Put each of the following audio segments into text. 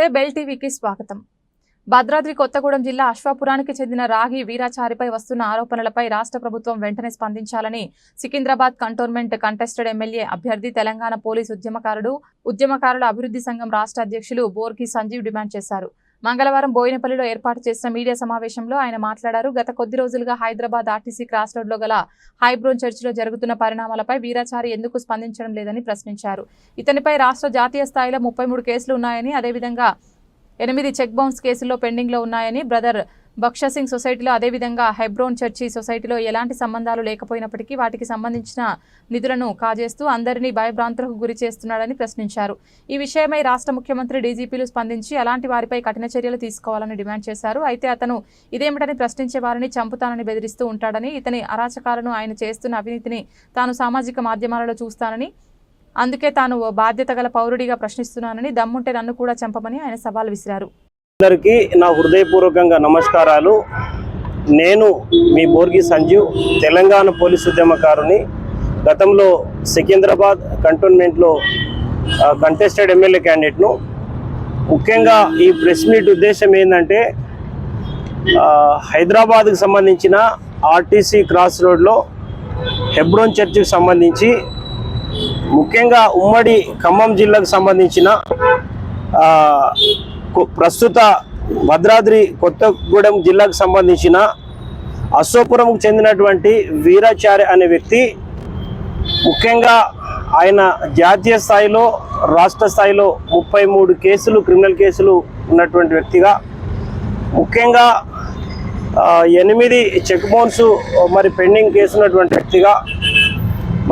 నమస్తే బెల్ టీవీకి స్వాగతం. భద్రాద్రి కొత్తగూడెం జిల్లా అశ్వాపురానికి చెందిన రాగి వీరాచారిపై వస్తున్న ఆరోపణలపై రాష్ట్ర ప్రభుత్వం వెంటనే స్పందించాలని సికింద్రాబాద్ కంటోన్మెంట్ కంటెస్టెడ్ ఎమ్మెల్యే అభ్యర్థి తెలంగాణ పోలీస్ ఉద్యమకారుడు ఉద్యమకారుల అభివృద్ధి సంఘం రాష్ట్ర అధ్యక్షులు బోర్కి సంజీవ్ డిమాండ్ చేశారు. మంగళవారం బోయినపల్లిలో ఏర్పాటు చేసిన మీడియా సమావేశంలో ఆయన మాట్లాడారు. గత కొద్ది రోజులుగా హైదరాబాద్ ఆర్టీసీ క్రాస్ రోడ్లో గల హైబ్రోన్ చర్చిలో జరుగుతున్న పరిణామాలపై వీరాచారి ఎందుకు స్పందించడం లేదని ప్రశ్నించారు. ఇతనిపై రాష్ట్ర జాతీయ స్థాయిలో ముప్పై మూడు కేసులు ఉన్నాయని అదేవిధంగా ఎనిమిది చెక్ బౌన్స్ కేసుల్లో పెండింగ్లో ఉన్నాయని బ్రదర్ బక్షసింగ్ సొసైటీలో అదేవిధంగా హెబ్రోన్ చర్చి సొసైటీలో ఎలాంటి సంబంధాలు లేకపోయినప్పటికీ వాటికి సంబంధించిన నిధులను కాజేస్తూ అందరినీ భయభ్రాంతులకు గురి చేస్తున్నాడని ప్రశ్నించారు. ఈ విషయమై రాష్ట్ర ముఖ్యమంత్రి డీజీపీలు స్పందించి అలాంటి వారిపై కఠిన చర్యలు తీసుకోవాలని డిమాండ్ చేశారు. అయితే అతను ఇదేమిటని ప్రశ్నించే వారిని చంపుతానని బెదిరిస్తూ ఉంటాడని ఇతని అరాచకాలను ఆయన చేస్తున్న అవినీతిని తాను సామాజిక మాధ్యమాలలో చూస్తానని అందుకే తాను ఓ బాధ్యత గల పౌరుడిగా ప్రశ్నిస్తున్నానని దమ్ముంటే నన్ను కూడా చంపమని ఆయన సవాల్ విసిరారు. అందరికీ నా హృదయపూర్వకంగా నమస్కారాలు. నేను మీ బోర్గి సంజీవ్ తెలంగాణ పోలీస్ ఉద్యమకారుని. గతంలో సికింద్రాబాద్ కంటోన్మెంట్లో కంటెస్టెడ్ ఎమ్మెల్యే క్యాండిడేట్ను ముఖ్యంగా ఈ ప్రెస్ మీట్ ఉద్దేశం ఏంటంటే హైదరాబాద్కు సంబంధించిన ఆర్టీసీ క్రాస్ రోడ్లో హెబ్రోన్ చర్చికి సంబంధించి ముఖ్యంగా ఉమ్మడి ఖమ్మం జిల్లాకు సంబంధించిన ప్రస్తుత భద్రాద్రి కొత్తగూడెం జిల్లాకు సంబంధించిన అశోపురంకు చెందినటువంటి వీరాచార్య అనే వ్యక్తి ముఖ్యంగా ఆయన జాతీయ స్థాయిలో రాష్ట్ర స్థాయిలో ముప్పై మూడు కేసులు క్రిమినల్ కేసులు ఉన్నటువంటి వ్యక్తిగా. ముఖ్యంగా ఎనిమిది చెక్ బౌన్స్ మరి పెండింగ్ కేసు ఉన్నటువంటి వ్యక్తిగా.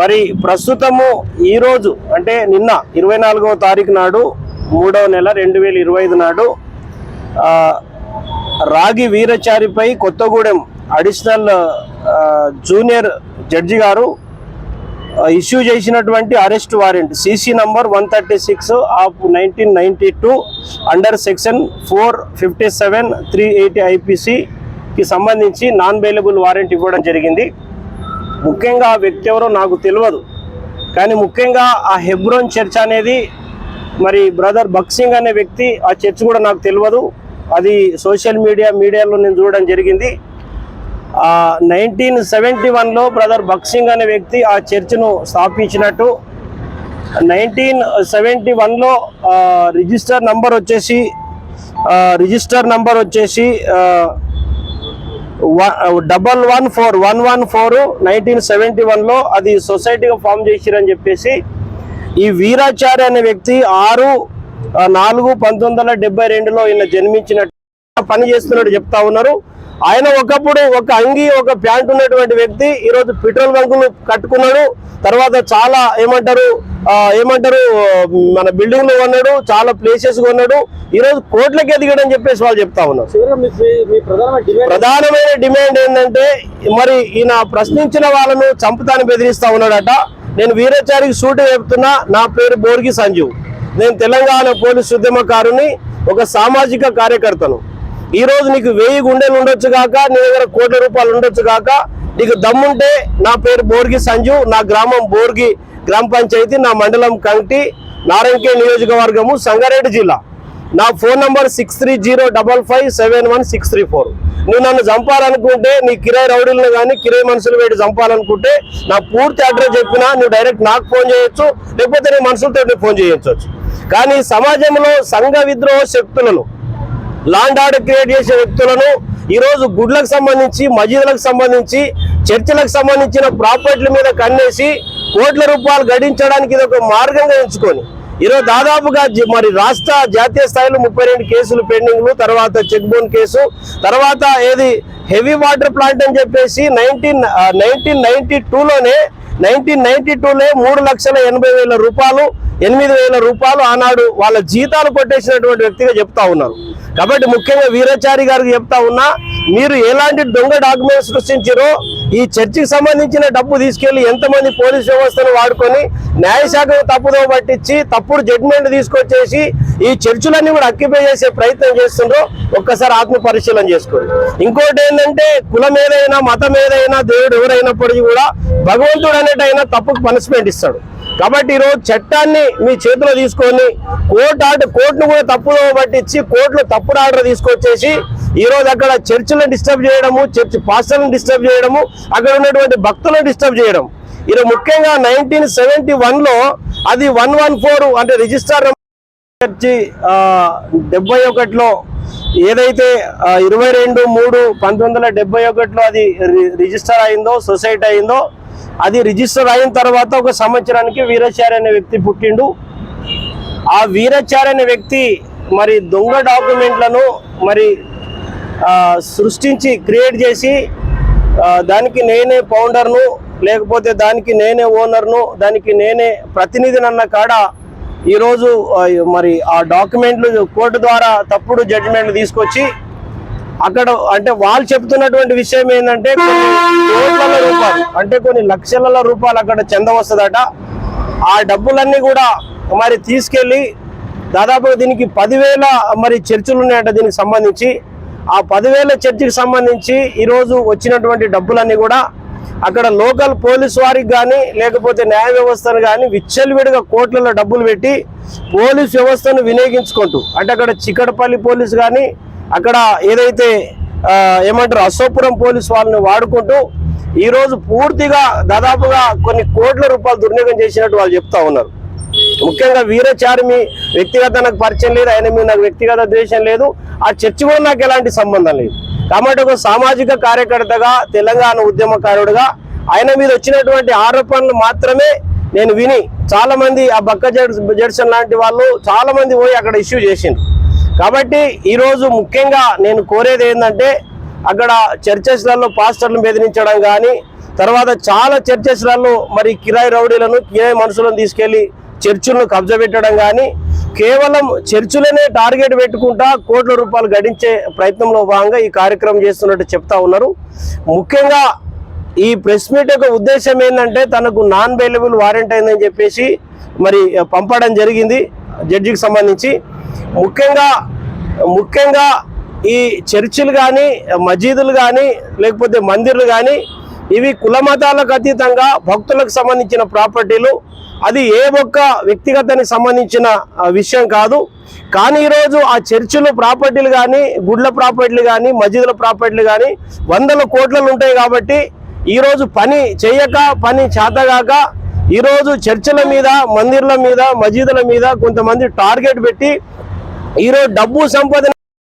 మరి ప్రస్తుతము ఈరోజు అంటే నిన్న ఇరవై నాలుగవ తారీఖు నాడు మూడవ నెల రెండు వేల ఇరవై ఐదు నాడు రాగి వీరచారిపై కొత్తగూడెం అడిషనల్ జూనియర్ జడ్జి గారు ఇష్యూ చేసినటువంటి arrest warrant CC number one thirty six of nineteen ninety two under section four fifty seven three eighty ఐపీసీకి సంబంధించి నాన్ బెయిలబుల్ వారెంట్ ఇవ్వడం జరిగింది. ముఖ్యంగా ఆ వ్యక్తి ఎవరో నాకు తెలియదు కానీ ముఖ్యంగా ఆ హెబ్రోన్ చర్చ్ అనేది మరి బ్రదర్ బక్సింగ్ అనే వ్యక్తి ఆ చర్చ్ కూడా నాకు తెలియదు. అది సోషల్ మీడియా మీడియాలో నేను చూడడం జరిగింది. నైన్టీన్ సెవెంటీ వన్లో బ్రదర్ బక్సింగ్ అనే వ్యక్తి ఆ చర్చ్ను స్థాపించినట్టు. నైన్టీన్ సెవెంటీ వన్లో రిజిస్టర్ నంబర్ వచ్చేసి రిజిస్టర్ నంబర్ వచ్చేసి double one four one one four nineteen seventy వన్లో అది సొసైటీగా ఫామ్ చేసిరని చెప్పేసి ఈ వీరాచార్య అనే వ్యక్తి ఆరు నాలుగు పంతొమ్మిది వందల డెబ్బై రెండులో ఈయన జన్మించినట్టు పని చేస్తున్నట్టు చెప్తా ఉన్నారు. ఆయన ఒకప్పుడు ఒక అంగి ఒక ప్యాంట్ ఉన్నటువంటి వ్యక్తి. ఈరోజు పెట్రోల్ బంకులు కట్టుకున్నాడు. తర్వాత చాలా ఏమంటారు ఏమంటారు మన బిల్డింగ్లు కొన్నాడు చాలా ప్లేసెస్ కొన్నాడు. ఈరోజు కోట్లకి ఎదిగాడని చెప్పేసి వాళ్ళు చెప్తా ఉన్నారు. ప్రధానమైన డిమాండ్ ఏంటంటే మరి ఈయన ప్రశ్నించిన వాళ్ళను చంపుతాని బెదిరిస్తా ఉన్నాడట. నేను వీరాచారికి సూటు చెప్తున్నా నా పేరు బోర్గి సంజీవ్. నేను తెలంగాణ పోలీసు ఉద్యమకారుని ఒక సామాజిక కార్యకర్తను. ఈ రోజు నీకు వెయ్యి గుండెలు ఉండొచ్చు కాక నీ దగ్గర కోట్ల రూపాయలు ఉండొచ్చు కాక నీకు దమ్ముంటే నా పేరు బోర్గి సంజీవ్ నా గ్రామం బోర్గి గ్రామ పంచాయతీ నా మండలం కంటి నారాయణకే నియోజకవర్గము సంగారెడ్డి జిల్లా. నా phone number six three zero double five seven one six three four. నువ్వు నన్ను చంపాలనుకుంటే నీ కిరాయి రౌడీలను కానీ కిరాయి మనుషులు వేడి చంపాలనుకుంటే నా పూర్తి అడ్రస్ చెప్పినా నువ్వు డైరెక్ట్ నాకు ఫోన్ చేయొచ్చు లేకపోతే నీ మనుషులతో నువ్వు ఫోన్ చేయొచ్చు. కానీ సమాజంలో సంఘ విద్రోహ శక్తులను లాండ్ ఆర్డర్ క్రియేట్ చేసే వ్యక్తులను ఈరోజు గుడ్లకు సంబంధించి మసీదులకు సంబంధించి చర్చిలకు సంబంధించిన ప్రాపర్టీల మీద కన్నేసి కోట్ల రూపాయలు గడించడానికి ఇది ఒక మార్గంగా ఎంచుకొని ఈరోజు దాదాపుగా మరి రాష్ట్ర జాతీయ స్థాయిలో ముప్పై రెండు కేసులు పెండింగ్లు తర్వాత చెక్ బౌన్ కేసు తర్వాత ఏది హెవీ వాటర్ ప్లాంట్ అని చెప్పేసి నైన్టీన్ నైన్టీన్ నైన్టీ టూలోనే నైన్టీన్ నైన్టీ టూలో మూడు లక్షల ఎనభై వేల రూపాయలు ఎనిమిది వేల రూపాయలు ఆనాడు వాళ్ళ జీతాలు కొట్టేసినటువంటి వ్యక్తిగా చెప్తా ఉన్నారు. కాబట్టి ముఖ్యంగా వీరాచారి గారికి చెప్తా ఉన్నా మీరు ఎలాంటి దొంగ డాక్యుమెంట్స్ సృష్టించారో ఈ చర్చికి సంబంధించిన డబ్బు తీసుకెళ్ళి ఎంతమంది పోలీస్ వ్యవస్థను వాడుకొని న్యాయశాఖను తప్పుదో పట్టించి తప్పుడు జడ్జిమెంట్ తీసుకొచ్చేసి ఈ చర్చిలన్నీ కూడా అక్కిపే చేసే ప్రయత్నం చేస్తుండ్రో ఒక్కసారి ఆత్మ పరిశీలన చేసుకోండి. ఇంకోటి ఏంటంటే కులం ఏదైనా మతం ఏదైనా దేవుడు ఎవరైనప్పటికీ కూడా భగవంతుడు అనేటైనా తప్పుకు పనిష్మెంట్ ఇస్తాడు. కాబట్టి ఈరోజు చట్టాన్ని మీ చేతిలో తీసుకొని కోర్టు ఆర్డర్ కోర్టును కూడా తప్పుదో పట్టించి కోర్టులో తప్పుడు ఆర్డర్ తీసుకొచ్చేసి ఈరోజు అక్కడ చర్చిలను డిస్టర్బ్ చేయడము చర్చ్ పాస్టర్లను డిస్టర్బ్ చేయడము అక్కడ ఉన్నటువంటి భక్తులను డిస్టర్బ్ చేయడం. ఇది ముఖ్యంగా నైన్టీన్ సెవెంటీ వన్లో అది వన్ వన్ ఫోర్ అంటే రిజిస్టార్ చర్చి డెబ్బై ఒకటిలో ఏదైతే ఇరవై రెండు మూడు పంతొమ్మిది వందల డెబ్బై ఒకటిలో అది రి- రిజిస్టర్ అయిందో సొసైటీ అయిందో అది రిజిస్టర్ అయిన తర్వాత ఒక సంవత్సరానికి వీరచారి అనే వ్యక్తి పుట్టిండు. ఆ వీరచారి అనే వ్యక్తి మరి దొంగ డాక్యుమెంట్లను మరి సృష్టించి క్రియేట్ చేసి దానికి నేనే ఫౌండర్ను లేకపోతే దానికి నేనే ఓనర్ను దానికి నేనే ప్రతినిధిని అన్న కాడ ఈరోజు మరి ఆ డాక్యుమెంట్లు కోర్టు ద్వారా తప్పుడు జడ్జిమెంట్లు తీసుకొచ్చి అక్కడ అంటే వాళ్ళు చెప్తున్నటువంటి విషయం ఏంటంటే కొన్ని కోట్ల రూపాయలు అంటే కొన్ని లక్షల రూపాయలు అక్కడ చెంద వస్తుందట. ఆ డబ్బులన్నీ కూడా మరి తీసుకెళ్ళి దాదాపు దీనికి పదివేల మరి చర్చిలు ఉన్నాయట దీనికి సంబంధించి. ఆ పదివేల చర్చికి సంబంధించి ఈరోజు వచ్చినటువంటి డబ్బులన్నీ కూడా అక్కడ లోకల్ పోలీస్ వారికి కానీ లేకపోతే న్యాయ వ్యవస్థను కానీ విచ్చలవిడిగా కోట్లలో డబ్బులు పెట్టి పోలీస్ వ్యవస్థను వినియోగించుకుంటూ అంటే అక్కడ చికటపల్లి పోలీస్ కానీ అక్కడ ఏదైతే ఏమంటారు అశోపురం పోలీస్ వాళ్ళని వాడుకుంటూ ఈరోజు పూర్తిగా దాదాపుగా కొన్ని కోట్ల రూపాయలు దుర్వినియోగం చేసినట్టు వాళ్ళు చెప్తా ఉన్నారు. ముఖ్యంగా వీరచారి మీ వ్యక్తిగత నాకు పరిచయం లేదు ఆయన మీద నాకు వ్యక్తిగత ద్వేషం లేదు ఆ చర్చి కూడా నాకు ఎలాంటి సంబంధం లేదు. కాబట్టి ఒక సామాజిక కార్యకర్తగా తెలంగాణ ఉద్యమకారుడుగా ఆయన మీద వచ్చినటువంటి ఆరోపణలు మాత్రమే నేను విని చాలా మంది ఆ బక్క జడ్స్ జడ్సన్ లాంటి వాళ్ళు చాలా మంది పోయి అక్కడ ఇష్యూ చేసిండ్రు. కాబట్టి ఈరోజు ముఖ్యంగా నేను కోరేది ఏంటంటే అక్కడ చర్చెస్లలో పాస్టర్లను బెదిరించడం కానీ తర్వాత చాలా చర్చెస్లలో మరి కిరాయి రౌడీలను కిరాయి మనుషులను తీసుకెళ్ళి చర్చులను కబ్జా పెట్టడం కానీ కేవలం చర్చులనే టార్గెట్ పెట్టుకుంటా కోట్ల రూపాయలు గడించే ప్రయత్నంలో భాగంగా ఈ కార్యక్రమం చేస్తున్నట్టు చెప్తా ఉన్నారు. ముఖ్యంగా ఈ ప్రెస్ మీట్ యొక్క ఉద్దేశం ఏంటంటే తనకు నాన్ అవైలబుల్ వారెంట్ అయిందని చెప్పేసి మరి పంపడం జరిగింది జడ్జికి సంబంధించి. ముఖ్యంగా ముఖ్యంగా ఈ చర్చిలు కానీ మసీదులు కానీ లేకపోతే మందిర్లు కానీ ఇవి కుల మతాలకు అతీతంగా భక్తులకు సంబంధించిన ప్రాపర్టీలు. అది ఏ ఒక్క వ్యక్తిగతానికి సంబంధించిన విషయం కాదు. కానీ ఈరోజు ఆ చర్చిలు ప్రాపర్టీలు కానీ గుడ్ల ప్రాపర్టీలు కానీ మసీదుల ప్రాపర్టీలు కానీ వందల కోట్లలో ఉంటాయి కాబట్టి ఈరోజు పని చేయక పని చేతగాక ఈరోజు చర్చిల మీద మందిర్ల మీద మసీదుల మీద కొంతమంది టార్గెట్ పెట్టి ఈరోజు డబ్బు సంపద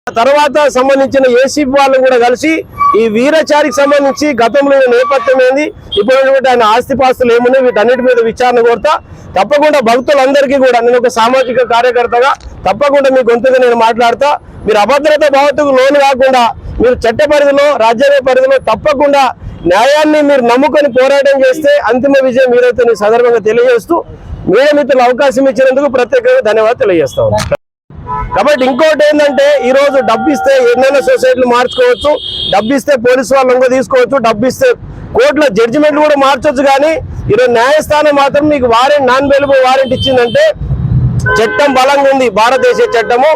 తర్వాత సంబంధించిన ఏసీపీ వాళ్ళని కూడా కలిసి ఈ వీరచారికి సంబంధించి గతంలో నేపథ్యం ఏంది? ఇప్పుడు ఆయన ఆస్తిపాస్తులు ఏమున్నాయి? వీటన్నిటి మీద విచారణ కోరుతా. తప్పకుండా భక్తులందరికీ కూడా నేను ఒక సామాజిక కార్యకర్తగా తప్పకుండా మీ గొంతుగా నేను మాట్లాడతా. మీరు అభద్రత భావతకు లోను కాకుండా మీరు చట్ట పరిధిలో రాజ్యాంగ పరిధిలో తప్పకుండా న్యాయాన్ని మీరు నమ్ముకొని పోరాటం చేస్తే అంతిమ విజయం మీరైతే సందర్భంగా తెలియజేస్తూ మీడియా మిత్రులు అవకాశం ఇచ్చినందుకు ప్రత్యేకంగా ధన్యవాదాలు తెలియజేస్తా కాబట్టి ఇంకోటి ఏంటంటే ఈ రోజు డబ్బు ఇస్తే ఎన్నైనా సొసైటీలు మార్చుకోవచ్చు డబ్బు ఇస్తే పోలీసు వాళ్ళు లొంగ తీసుకోవచ్చు డబ్బు ఇస్తే కోర్టులో జడ్జిమెంట్లు కూడా మార్చొచ్చు కానీ ఈరోజు న్యాయస్థానం మాత్రం మీకు వారెంట్ నాన్ అవైలబుల్ వారెంట్ ఇచ్చిందంటే చట్టం బలంగా ఉంది భారతదేశ చట్టము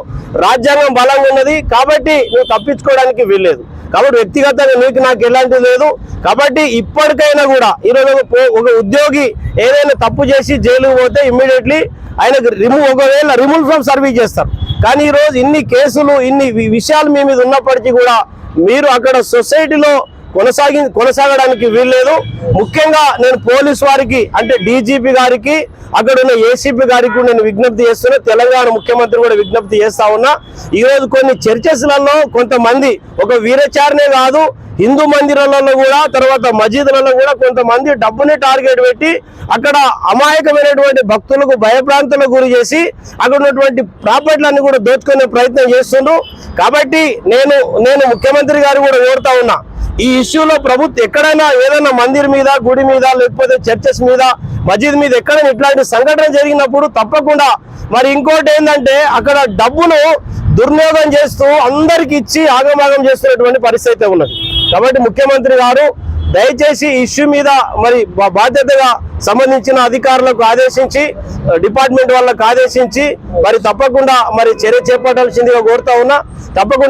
రాజ్యాంగం బలంగా ఉన్నది కాబట్టి నువ్వు తప్పించుకోవడానికి వీల్లేదు. కాబట్టి వ్యక్తిగతంగా నీకు నాకు ఎలాంటిది లేదు కాబట్టి ఇప్పటికైనా కూడా ఈరోజు ఒక ఉద్యోగి ఏదైనా తప్పు చేసి జైలుకు పోతే ఇమ్మీడియట్లీ ఆయనకు రిమూవ్ ఒకవేళ రిమూవ్ ఫ్రమ్ సర్వీస్ చేస్తారు. కానీ ఈ రోజు ఇన్ని కేసులు ఇన్ని విషయాలు మీ మీద ఉన్నప్పటికీ కూడా మీరు అక్కడ సొసైటీలో కొనసాగి కొనసాగడానికి వీల్లేదు. ముఖ్యంగా నేను పోలీస్ వారికి అంటే డీజీపీ గారికి అక్కడ ఉన్న ఏసీపీ గారికి నేను విజ్ఞప్తి చేస్తున్నా. తెలంగాణ ముఖ్యమంత్రి కూడా విజ్ఞప్తి చేస్తా ఉన్నా. ఈరోజు కొన్ని చర్చెస్లలో కొంతమంది ఒక వీరచారనే కాదు హిందూ మందిరాలలో కూడా తర్వాత మసీదులలో కూడా కొంతమంది డబ్బుని టార్గెట్ పెట్టి అక్కడ అమాయకమైనటువంటి భక్తులకు భయప్రాంతాలకు గురి చేసి అక్కడ ఉన్నటువంటి ప్రాపర్టీలన్నీ కూడా దోచుకునే ప్రయత్నం చేస్తుండ్రు. కాబట్టి నేను నేను ముఖ్యమంత్రి గారు కూడా కోరుతా ఉన్నా. ఈ ఇష్యూలో ప్రభుత్వం ఎక్కడైనా ఏదైనా మందిర్ మీద గుడి మీద లేకపోతే చర్చెస్ మీద మసీద్ మీద ఎక్కడైనా ఇట్లాంటి సంఘటన జరిగినప్పుడు తప్పకుండా మరి ఇంకోటి ఏంటంటే అక్కడ డబ్బును దుర్వినియోగం చేస్తూ అందరికి ఇచ్చి ఆగమాగం చేస్తున్నటువంటి పరిస్థితి ఉన్నది. కాబట్టి ముఖ్యమంత్రి గారు దయచేసి ఇష్యూ మీద మరి బా- బాధ్యతగా సంబంధించిన అధికారులకు ఆదేశించి డిపార్ట్మెంట్ వాళ్ళకు ఆదేశించి మరి తప్పకుండా మరి చర్య చేపట్టాల్సిందిగా కోరుతా ఉన్నా. తప్పకుండా